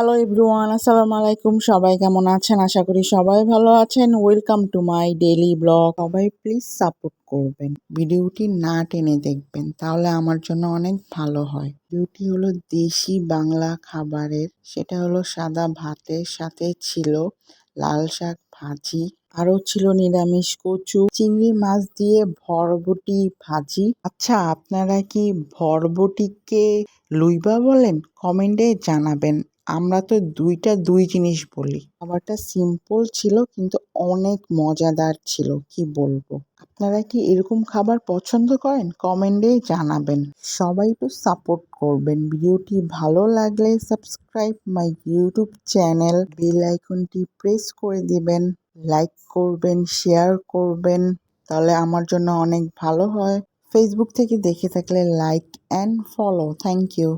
Hello everyone আসসালামু আলাইকুম সবাই কেমন আছেন? আশা করি সবাই ভালো আছেন। Welcome to my daily blog সবাই প্লিজ সাপোর্ট করবেন। ভিডিওটি না টেনে দেখবেন, তাহলে আমার জন্য অনেক ভালো হয়। ভিডিওটি হলো দেশি বাংলা খাবারের। সেটা হলো সাদা ভাতের সাথে ছিল লাল শাক ভাজি। আরও ছিল নিরামিষ কচু, চিংড়ি মাছ দিয়ে ভরবটি ভাজি। আচ্ছা আপনারা কি ভরবটিকে লুইবা বলেন? কমেন্টে জানাবেন। আমরা তো দুইটা দুই জিনিস বলি। খাবারটা সিম্পল ছিল, কিন্তু অনেক মজাদার ছিল, কি বলব? আপনারা কি এরকম খাবার পছন্দ করেন? কমেন্টে জানাবেন। সবাই তো সাপোর্ট করবেন। ভিডিওটি ভালো লাগলে subscribe my YouTube channel bell আইকনটি প্রেস করে দিবেন। লাইক করবেন শেয়ার করবেন, তাহলে আমার জন্য অনেক ভালো হয়। ফেসবুক থেকে দেখে থাকলে like and follow thank you